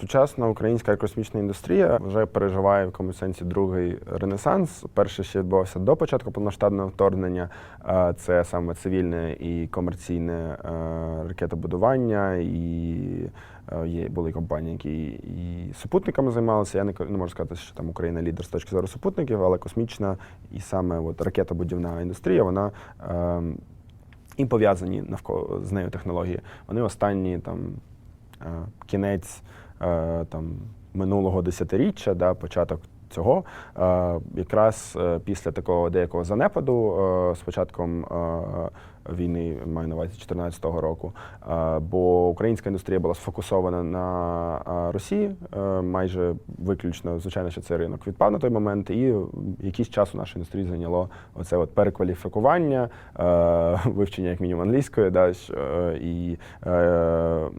Сучасна українська космічна індустрія вже переживає в якомусь сенсі другий ренесанс. Перший ще відбувався до початку повноштабного вторгнення. Це саме цивільне і комерційне е, ракетобудування, і е, є були компанії, які і супутниками займалися. Я не, не можу сказати, що там Україна лідер з точки зору супутників, але космічна і саме от ракетобудівна індустрія, вона. е, і пов'язані навколо з нею технології. Вони останні там е, кінець там минулого десятиріччя, да, початок цього, е, якраз е, після такого деякого занепаду е, з початком е, війни, маю на увазі 2014 року, бо українська індустрія була сфокусована на Росії, е, майже виключно, звичайно, що цей ринок відпав на той момент, і якийсь час у нашій індустрії зайняло оце от перекваліфікування, е, вивчення як мінімум англійської, да, е, і ем,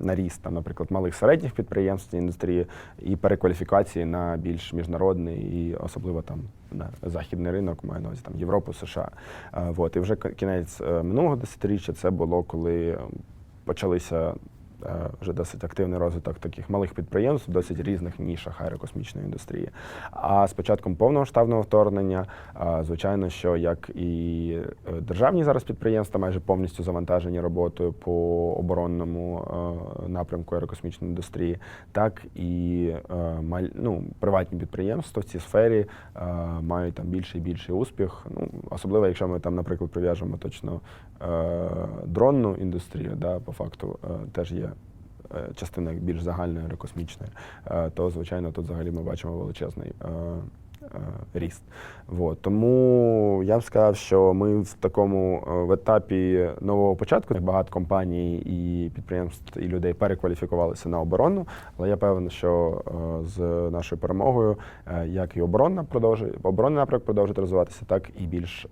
наріст, там, наприклад, малих середніх підприємств індустрії і перекваліфікації на більш міжнародний і особливо там на західний ринок, маю на увазі там Європу, США. Вот. І вже кінець е, минулого десятиріччя. Це було, коли е, почалися вже досить активний розвиток таких малих підприємств в досить різних нішах аерокосмічної індустрії. А з початком повномасштабного вторгнення, е, звичайно, що як і е, державні зараз підприємства майже повністю завантажені роботою по оборонному е, напрямку аерокосмічної індустрії, так і е, ну, приватні підприємства в цій сфері е, мають там більший і більший успіх. Ну, особливо, якщо ми там, наприклад, прив'яжемо точно е, дронну індустрію, да, по факту е, теж є е, частина більш загальної аерокосмічної, е, то звичайно тут взагалі ми бачимо величезний. Е, Ріст. Вот. Тому я б сказав, що ми в такому е, в етапі нового початку багато компаній і підприємств і людей перекваліфікувалися на оборонну. Але я певен, що е, з нашою перемогою як і оборонна продовжує оборонний напрямок продовжить розвиватися, так і більш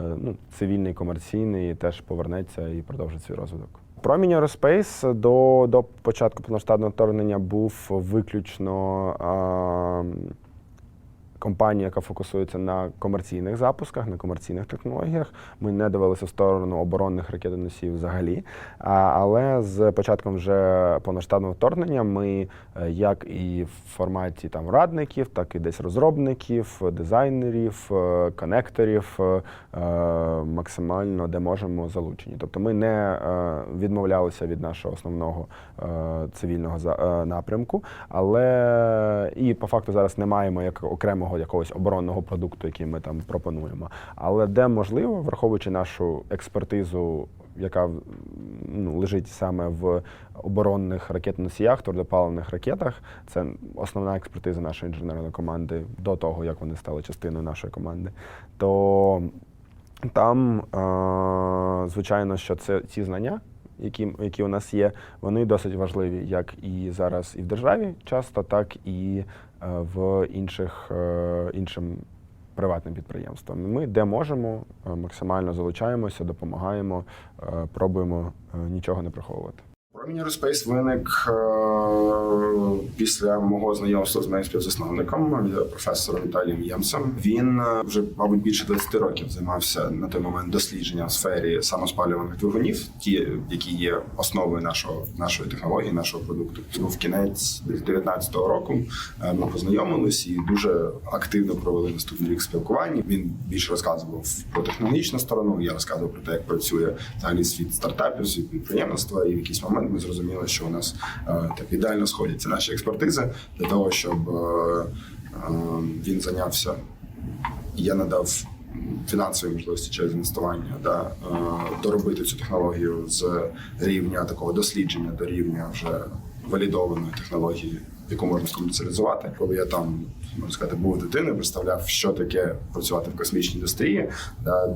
ну, цивільний, комерційний теж повернеться і продовжить свій розвиток. Промінь Aerospace до, до початку повноштабного вторгнення був виключно е, компанія, яка фокусується на комерційних запусках, на комерційних технологіях. Ми не дивилися в сторону оборонних ракетоносів взагалі. Але з початком вже повноштабного вторгнення ми, е, як і в форматі там радників, так і десь розробників, дизайнерів, е, конекторів, е, максимально де можемо залучені. Тобто ми не відмовлялися від нашого основного цивільного напрямку, але і по факту зараз не маємо як окремого якогось оборонного продукту, який ми там пропонуємо. Але де можливо, враховуючи нашу експертизу, яка ну, лежить саме в оборонних ракетоносіях, твердопаливних ракетах, це основна експертиза нашої інженерної команди до того, як вони стали частиною нашої команди. То там, е, звичайно, що це ці знання, які, які у нас є, вони досить важливі, як і зараз і в державі часто, так і е, в інших е, іншим приватним підприємствам. Ми де можемо, е, максимально залучаємося, допомагаємо, пробуємо нічого не приховувати. Про Aerospace виник після мого знайомства з моїм співзасновником, е, професором Віталієм Ємцем. Він е, вже, мабуть, більше 20 років займався на той момент дослідженням в сфері самоспалюваних двигунів, ті, які є основою нашого нашої технології, нашого продукту. Був кінець 2019 року. е, Ми познайомились і дуже активно провели наступний рік спілкування. Він більше розказував про технологічну сторону. Я розказував про те, як працює взагалі світ стартапів, світ підприємництва. І в якийсь момент ми зрозуміли, що у нас е, так ідеально сходяться наші експертизи для того, щоб е, е, він зайнявся. Я надав фінансові можливості через інвестування, да, е, доробити цю технологію з рівня такого дослідження до рівня вже валідованої технології, яку можна скомерціалізувати. Коли я там можна сказати, був дитиною, представляв, що таке працювати в космічній індустрії.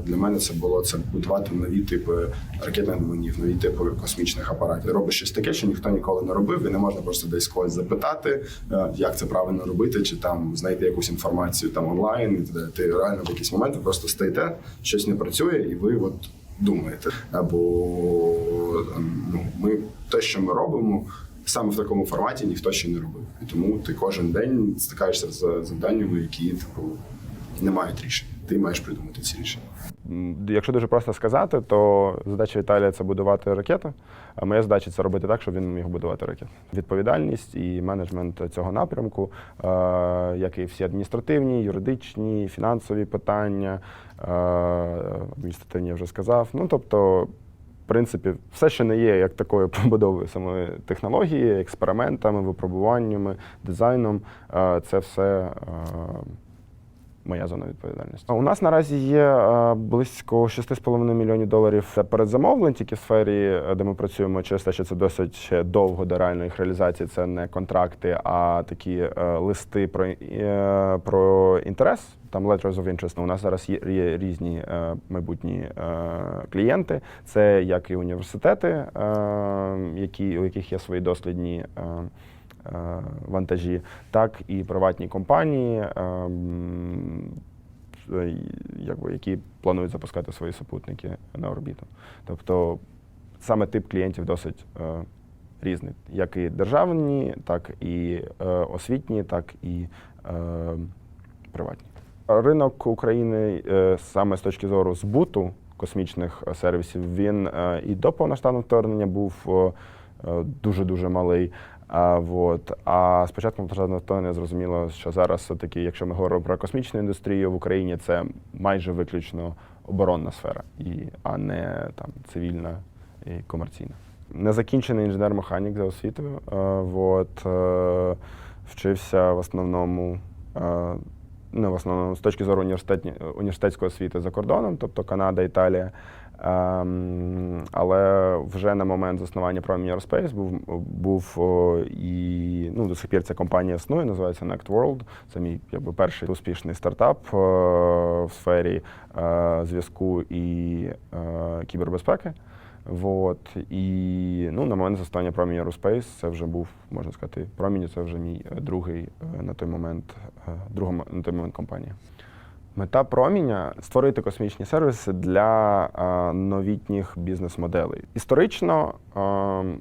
Для мене це було це будувати нові типи ракетних двигунів, нові типи космічних апаратів. Робиш щось таке, що ніхто ніколи не робив, і не можна просто десь когось запитати, е, як це правильно робити, чи там знайти якусь інформацію там онлайн. І ти реально в якийсь момент просто стоїте, щось не працює, і ви от думаєте. Або ну, ми те, що ми робимо. Саме в такому форматі ніхто ще не робив. І тому ти кожен день стикаєшся з завданнями, які типу, не мають рішення. ти маєш придумати ці рішення. Якщо дуже просто сказати, то задача Віталія це будувати ракети. А моя задача це робити так, щоб він міг будувати ракети. Відповідальність і менеджмент цього напрямку, як і всі адміністративні, юридичні, фінансові питання, адміністративні я вже сказав. Ну тобто. Принципі, все, що не є як такою побудовою самої технології, експериментами, випробуваннями, дизайном, е, це все е, моя зона відповідальності. У нас наразі є е, близько 6,5 мільйонів доларів передзамовлень тільки в сфері, де ми працюємо через те, що це досить довго до реальної їх реалізації. Це не контракти, а такі листи про, про інтерес. Там letters of interest. У нас зараз є, є різні е, майбутні е, клієнти. Це як і університети, е, які, у яких є свої дослідні. Е, е, вантажі, так і приватні компанії, е, е, якби, які планують запускати свої супутники на орбіту. Тобто саме тип клієнтів досить різний, як і державні, так і освітні, так і приватні. Ринок України е, саме з точки зору збуту космічних е, сервісів, він е, і до повноштабного вторгнення був дуже-дуже малий. А, вот. а з початком вторгнення зрозуміло, що зараз все-таки, якщо ми говоримо про космічну індустрію в Україні, це майже виключно оборонна сфера, і, а не там, цивільна і комерційна. Незакінчений інженер-механік за освітою. Е, вчився в основному. Ну, в основному з точки зору університетської освіти за кордоном, тобто Канада, Італія. Ем, але вже на момент заснування Prime Aerospace був, був і ну, до сих пір ця компанія існує, називається Next World. Це мій якби, перший успішний стартап в сфері е, зв'язку і е, кібербезпеки. Вот. І ну, на момент застання Промінь Aerospace це вже був, можна сказати, Промінь це вже мій е, другий е, на той момент, е, друга на той момент компанія. Мета проміня створити космічні сервіси для новітніх бізнес-моделей. Історично е,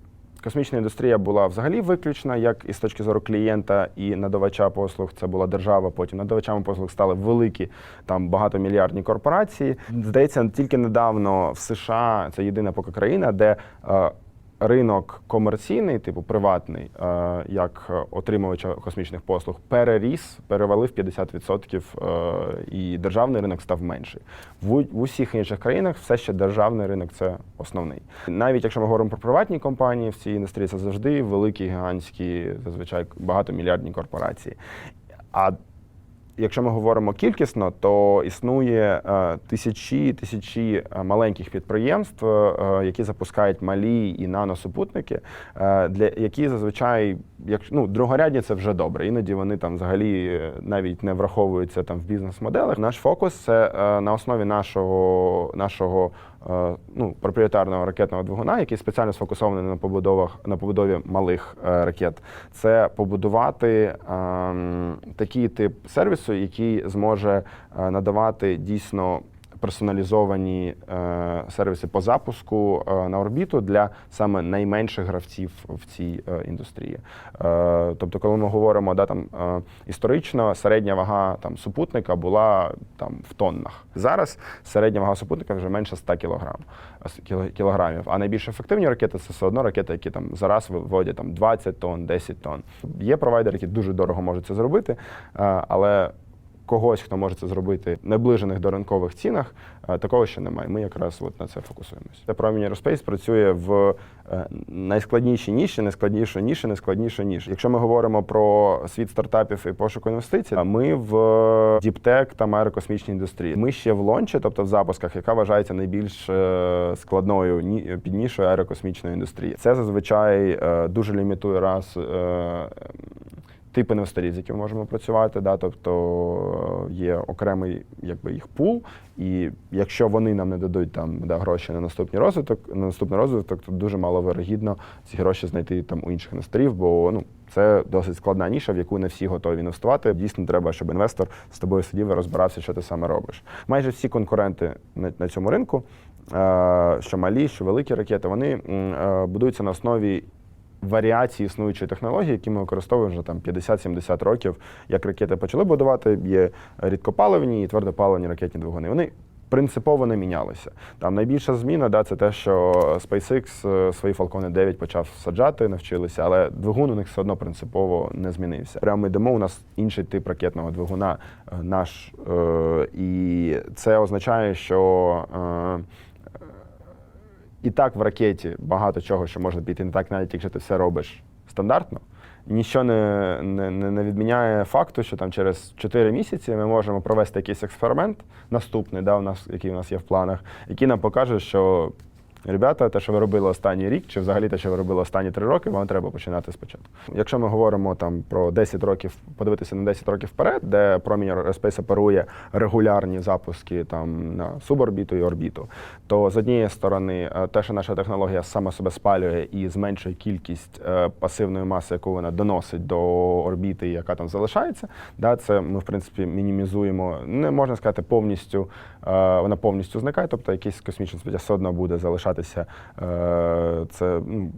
космічна індустрія була взагалі виключена, як і з точки зору клієнта і надавача послуг. Це була держава. Потім надавачами послуг стали великі там багатомільярдні корпорації. Здається, тільки недавно в США це єдина поки країна, де е, ринок комерційний, типу приватний, е, як отримувача космічних послуг, переріс, перевалив 50%, е, і державний ринок став менший. В усіх інших країнах все ще державний ринок це основний. Навіть якщо ми говоримо про приватні компанії в цій індустрії, це завжди великі, гігантські, зазвичай багатомільярдні корпорації. А Якщо ми говоримо кількісно, то існує е, тисячі тисячі е, маленьких підприємств, е, які запускають малі і наносупутники, для які зазвичай, як ну другорядні, це вже добре. Іноді вони там взагалі навіть не враховуються там в бізнес-моделах. Наш фокус це на основі нашого нашого ну, проприєтарного ракетного двигуна, який спеціально сфокусований на побудовах на побудові малих е, ракет. Це побудувати ем, такий тип сервісу, який зможе е, надавати дійсно. Персоналізовані е, сервіси по запуску е, на орбіту для саме найменших гравців в цій е, індустрії. Е, тобто, коли ми говоримо, да, там е, історично середня вага там супутника була там в тоннах. Зараз середня вага супутника вже менше 100 кілограм, е, кілограмів. А найбільш ефективні ракети це все одно ракети, які там зараз виводять там 20 тонн, 10 тонн. Є провайдери, які дуже дорого можуть це зробити, е, але когось, хто може це зробити наближених до ринкових цінах, е, такого ще немає. Ми якраз от на це фокусуємося. Pромінь Aerospace працює в е, найскладнішій ніші, найскладнішої ніші, найскладнішу ніж. Якщо ми говоримо про світ стартапів і пошуку інвестицій, ми в діптек та аерокосмічній індустрії. Ми ще в лончі, тобто в запусках, яка вважається найбільш е, складною ні- піднішою аерокосмічної індустрії. Це зазвичай е, дуже лімітує раз. Е, тип інвесторів, з якими можемо працювати. Да? Тобто е, є окремий якби, їх пул, і якщо вони нам не дадуть там да, гроші на наступний розвиток, на наступний розвиток, то дуже мало вирогідно ці гроші знайти там у інших інвесторів, бо ну. Це досить складна ніша, в яку не всі готові інвестувати. Дійсно, треба, щоб інвестор з тобою сидів і розбирався, що ти саме робиш. Майже всі конкуренти на, на цьому ринку, е, що малі, що великі ракети, вони е, будуються на основі варіації існуючої технології, які ми використовуємо вже там 50-70 років. Як ракети почали будувати, є рідкопаливні і твердопаливні ракетні двигуни. Вони принципово не мінялися. Там найбільша зміна да, це те, що SpaceX е, свої Falcon 9 почав саджати, навчилися, але двигун у них все одно принципово не змінився. Прямо ми йдемо, у нас інший тип ракетного двигуна, е, наш, е, і це означає, що. І так в ракеті багато чого, що може піти не так, навіть якщо ти все робиш стандартно. Ніщо не, не не відміняє факту, що там через 4 місяці ми можемо провести якийсь експеримент, наступний, да, у нас, який у нас є в планах, який нам покаже, що ребята, те, що ви робили останній рік, чи взагалі те, що ви робили останні 3 роки, вам треба починати спочатку. Якщо ми говоримо там про 10 років, подивитися на 10 років вперед, де промінь Space оперує регулярні запуски там на суборбіту і орбіту, то з однієї сторони, е, те, що наша технологія сама себе спалює і зменшує кількість е, пасивної маси, яку вона доносить до орбіти, яка там залишається, да, це ми в принципі мінімізуємо. Не можна сказати повністю, е, вона повністю зникає, тобто якийсь космічний сміття все одно буде залишатися. Е, Це ну,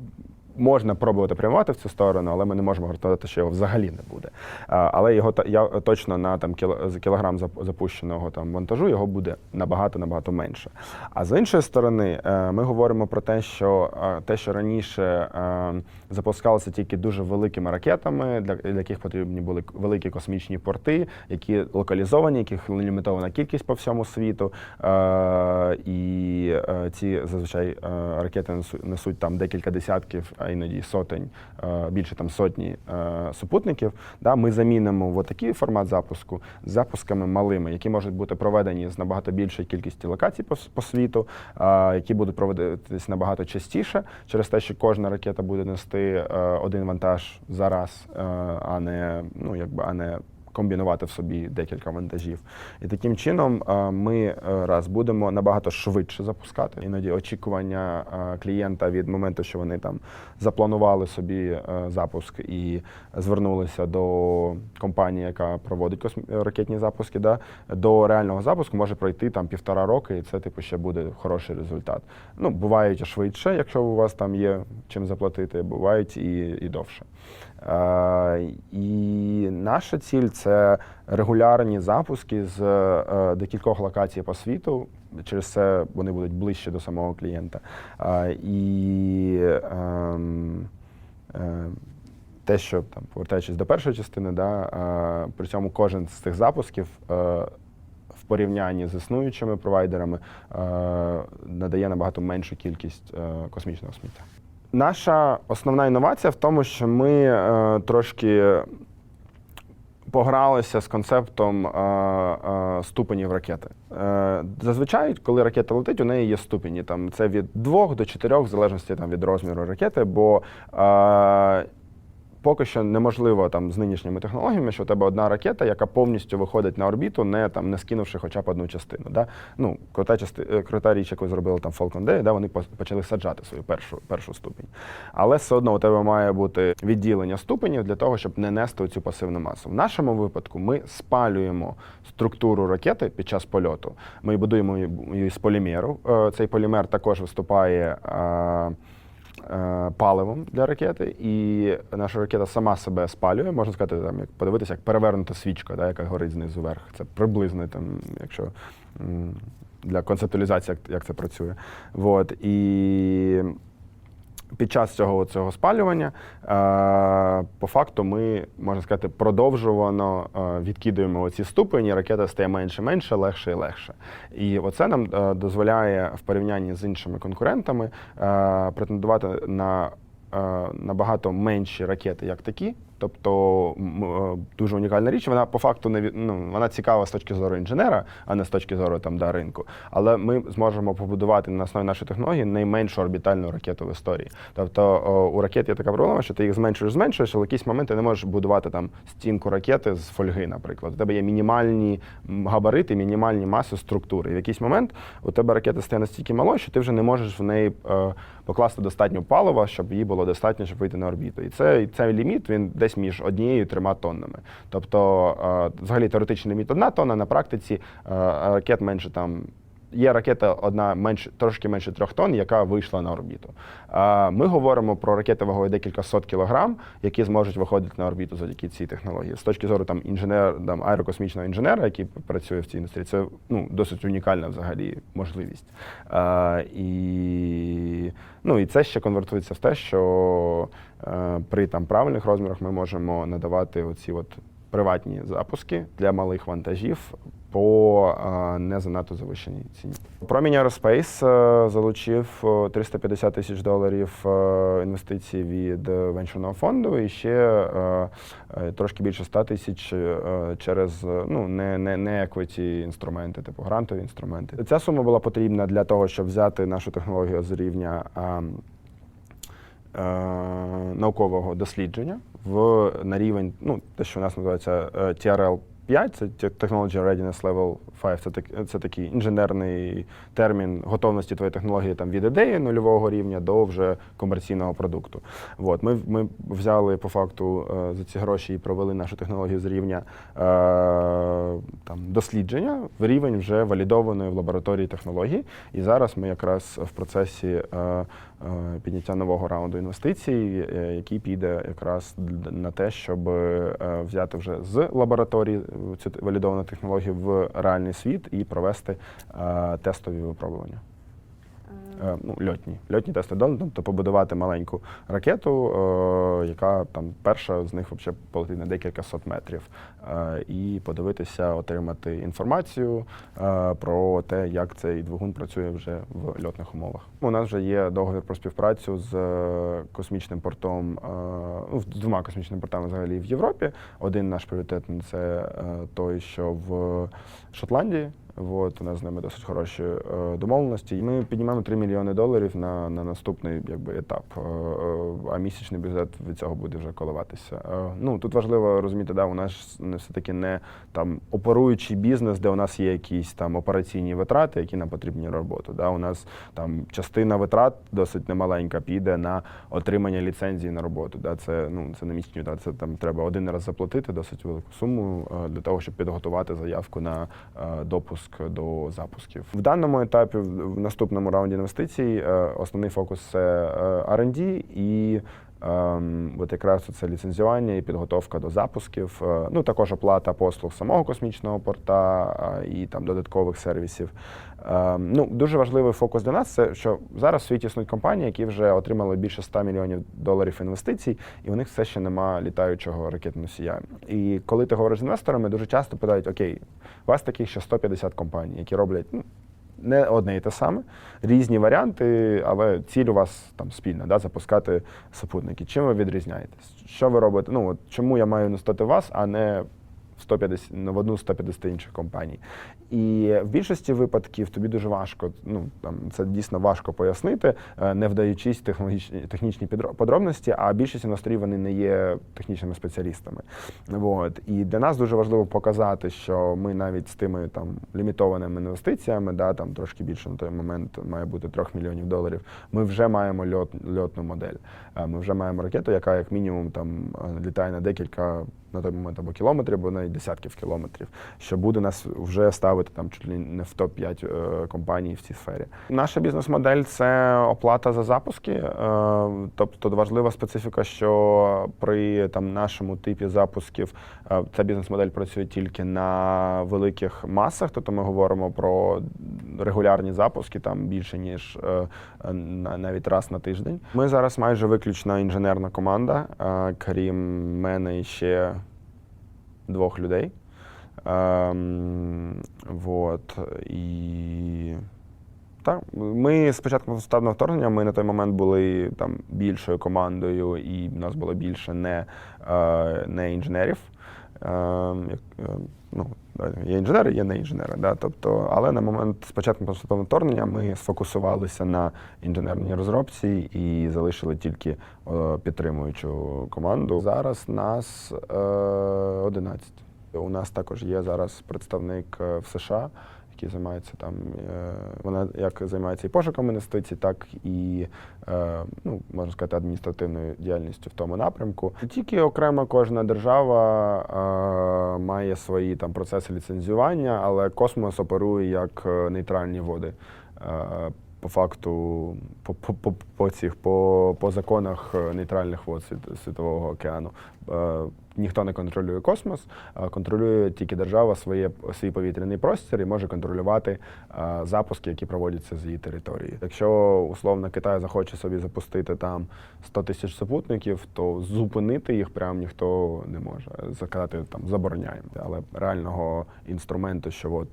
Можна пробувати прямувати в цю сторону, але ми не можемо гарантувати, що його взагалі не буде. Але його я точно на там кіло- кілограм зап- запущеного там вантажу його буде набагато набагато менше. А з іншої сторони, е, ми говоримо про те, що е, те, що раніше е, запускалося тільки дуже великими ракетами, для, яких потрібні були великі космічні порти, які локалізовані, яких лімітована кількість по всьому світу. І ці зазвичай ракети несу- несуть там декілька десятків, іноді сотень, е, більше там сотні е, супутників. Да, ми замінимо в такий формат запуску з запусками малими, які можуть бути проведені з набагато більшою кількістю локацій по, по світу, е, які будуть проводитись набагато частіше, через те, що кожна ракета буде нести один вантаж за раз, а не ну якби а не комбінувати в собі декілька вантажів. І таким чином е, ми е, раз будемо набагато швидше запускати. Іноді очікування е, клієнта від моменту, що вони там запланували собі запуск і звернулися до компанії, яка проводить ракетні запуски, да, до реального запуску може пройти там півтора роки, і це типу ще буде хороший результат. Ну, бувають швидше, якщо у вас там є чим заплатити, бувають і, і довше. Е, і наша ціль це регулярні запуски з е, декількох локацій по світу. Через це вони будуть ближче до самого клієнта. Е, і ем, те, що там, повертаючись до першої частини, да, при цьому кожен з цих запусків. В порівнянні з існуючими провайдерами надає набагато меншу кількість космічного сміття. Наша основна інновація в тому, що ми е, трошки погралися з концептом е, е, ступенів ракети. Е, зазвичай, коли ракета летить, у неї є ступені. Там це від 2 до 4, в залежності там, від розміру ракети, бо е, поки що неможливо там з нинішніми технологіями, що у тебе одна ракета, яка повністю виходить на орбіту, не там не скинувши хоча б одну частину. Да? Ну, крута, части, е, крута річ, яку зробили там Falcon 9, да? вони почали саджати свою першу, першу ступінь. Але все одно у тебе має бути відділення ступенів для того, щоб не нести цю пасивну масу. В нашому випадку ми спалюємо структуру ракети під час польоту. Ми будуємо її з полімеру. Е, Цей полімер також виступає. Е, паливом для ракети, і наша ракета сама себе спалює. Можна сказати, там як подивитися, як перевернута свічка, да, яка горить знизу вверх. Це приблизно там, якщо для концептуалізації, як це працює. Вот. І під час цього, цього спалювання, е, по факту, ми, можна сказати, продовжувано е, відкидуємо ці ступені, ракета стає менше, менше, легше і легше. І оце нам е, дозволяє в порівнянні з іншими конкурентами претендувати на набагато менші ракети, як такі. Тобто е, дуже унікальна річ. Вона по факту не ну, вона цікава з точки зору інженера, а не з точки зору там да, ринку. Але ми зможемо побудувати на основі нашої технології найменшу орбітальну ракету в історії. Тобто у ракет є така проблема, що ти їх зменшуєш, зменшуєш, але в якийсь момент ти не можеш будувати там стінку ракети з фольги, наприклад. У тебе є мінімальні габарити, мінімальні маси структури. І в якийсь момент у тебе ракета стає настільки малою, що ти вже не можеш в неї е, покласти достатньо палива, щоб їй було достатньо, щоб вийти на орбіту. І це, і цей ліміт він десь між однією і трьома тоннами. Тобто, е, взагалі теоретичний ліміт одна тонна, на практиці е, ракет менше там є ракета одна менше, трошки менше трьох тонн, яка вийшла на орбіту. А ми говоримо про ракети вагою декілька сот кілограм, які зможуть виходити на орбіту завдяки цій технології. З точки зору там інженер, там аерокосмічного інженера, який працює в цій індустрії, це ну досить унікальна взагалі можливість. А, і, ну, і це ще конвертується в те, що е, при там правильних розмірах ми можемо надавати оці от приватні запуски для малих вантажів по е, не занадто завищеній ціні. Промінь Aerospace е, залучив е, 350 тисяч доларів е, інвестицій від е, венчурного фонду і ще е, е, трошки більше 100 тисяч е, через е, ну, не, не, не equity інструменти, типу грантові інструменти. Ця сума була потрібна для того, щоб взяти нашу технологію з рівня. е, е, наукового дослідження в на рівень, ну те, що у нас називається е, TRL 5, це Technology Readiness Level 5, це, так, це такий інженерний термін готовності твоєї технології там, від ідеї нульового рівня до вже комерційного продукту. От, ми, ми взяли по факту е, за ці гроші і провели нашу технологію з рівня е, там, дослідження в рівень вже валідованої в лабораторії технології. І зараз ми якраз в процесі е, е, підняття нового раунду інвестицій, е, який піде якраз на те, щоб е, взяти вже з лабораторії цю валідовану технологію в реальний світ і провести е, тестові випробування. Е, ну, льотні. Льотні тести дрону, тобто побудувати маленьку ракету, е, яка там перша з них взагалі полетить на декілька сот метрів, е, і подивитися, отримати інформацію про те, як цей двигун працює вже в льотних умовах. У нас вже є договір про співпрацю з космічним портом, ну, з двома космічними портами взагалі в Європі. Один наш пріоритетний це той, що в Шотландії. От, у нас з ними досить хороші е, домовленості. І ми піднімаємо 3 мільйони доларів на, на наступний якби, етап. Е, е, а місячний бюджет від цього буде вже коливатися. Е, ну, тут важливо розуміти, да, у нас не все-таки не там оперуючий бізнес, де у нас є якісь там операційні витрати, які нам потрібні роботу. Да. У нас там частина витрат досить немаленька піде на отримання ліцензії на роботу. Да. Це, ну, це не місячні витрати, це там треба один раз заплатити досить велику суму е, для того, щоб підготувати заявку на е, допуск до запусків. В даному етапі, в наступному раунді інвестицій, е, основний фокус це е, R&D і от якраз це ліцензіювання і підготовка до запусків. Е, Ну також оплата послуг самого космічного порта е, і там додаткових сервісів. Ем, Ну дуже важливий фокус для нас це що зараз в світі існують компанії, які вже отримали більше 100 мільйонів доларів інвестицій, і у них все ще нема літаючого ракетоносія. І коли ти говориш з інвесторами, дуже часто питають: Окей, у вас таких ще 150 компаній, які роблять ну, не одне і те саме, різні варіанти, але ціль у вас там спільна, да, запускати супутники. Чим ви відрізняєтесь? Що ви робите? Ну от чому я маю інвестувати вас, а не в 150, ну, в одну з 150 інших компаній. І в більшості випадків тобі дуже важко, ну там це дійсно важко пояснити, е, не вдаючись технологічні технічні подробності, а більшість інвесторів вони не є технічними спеціалістами. От. І для нас дуже важливо показати, що ми навіть з тими там лімітованими інвестиціями, да, там трошки більше на той момент має бути 3 мільйонів доларів. Ми вже маємо льот, льотну модель. Е, Ми вже маємо ракету, яка як мінімум там е, літає на декілька на той момент або кілометрів, або навіть десятків кілометрів, що буде нас вже ставити там чуть ли не в топ 5 компаній в цій сфері. Наша бізнес-модель це оплата за запуски. е, Тобто важлива специфіка, що при там нашому типі запусків е, ця бізнес-модель працює тільки на великих масах. Тобто ми говоримо про регулярні запуски, там більше ніж е, е, навіть раз на тиждень. Ми зараз майже виключно інженерна команда, е, крім мене і ще двох людей. Ем, вот, і так, ми спочатку повномасштабного вторгнення, ми на той момент були там більшою командою, і в нас було більше не, е, не інженерів. Ем, як, е, ну, є інженери, є не інженери. Да? Тобто, але на момент спочатку поступового вторгнення ми сфокусувалися на інженерній розробці і залишили тільки е, підтримуючу команду. Зараз нас е, 11. У нас також є зараз представник е, в США, які займаються там. е, Вона як займається і пошуком інвестицій, так і е, ну, можна сказати, адміністративною діяльністю в тому напрямку. Тільки окремо кожна держава е, має свої там процеси ліцензіювання, але космос оперує як нейтральні води. По факту, по, по, по, по цих по, по законах е, нейтральних вод світ- Світового океану. Е, ніхто не контролює космос, а контролює тільки держава своє, свій повітряний простір і може контролювати е, запуски, які проводяться з її території. Якщо условно Китай захоче собі запустити там 100 тисяч супутників, то зупинити їх прям ніхто не може. Сказати там забороняємо. Але реального інструменту, що от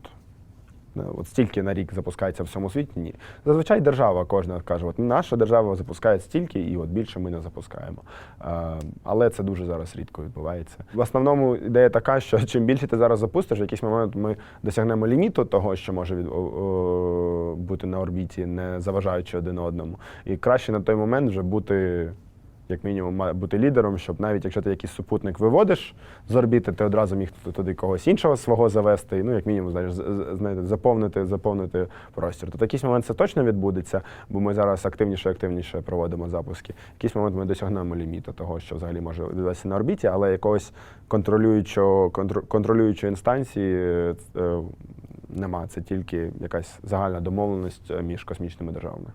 От стільки на рік запускається в всьому світі, ні. Зазвичай держава кожна каже, от наша держава запускає стільки, і от більше ми не запускаємо. Е, але це дуже зараз рідко відбувається. В основному ідея така, що чим більше ти зараз запустиш, в якийсь момент ми досягнемо ліміту того, що може від, бути на орбіті, не заважаючи один одному. І краще на той момент вже бути. Як мінімум, має бути лідером, щоб навіть якщо ти якийсь супутник виводиш з орбіти, ти одразу міг туди когось іншого свого завести, ну, як мінімум, знаєш, знаєте, заповнити, заповнити простір. Тобто якийсь момент це точно відбудеться, бо ми зараз активніше і активніше проводимо запуски. Якийсь момент ми досягнемо ліміту того, що взагалі може відбуватися на орбіті, але якогось контролюючого, контр- контролюючої інстанції е, е, нема. Це тільки якась загальна домовленість е, між космічними державами.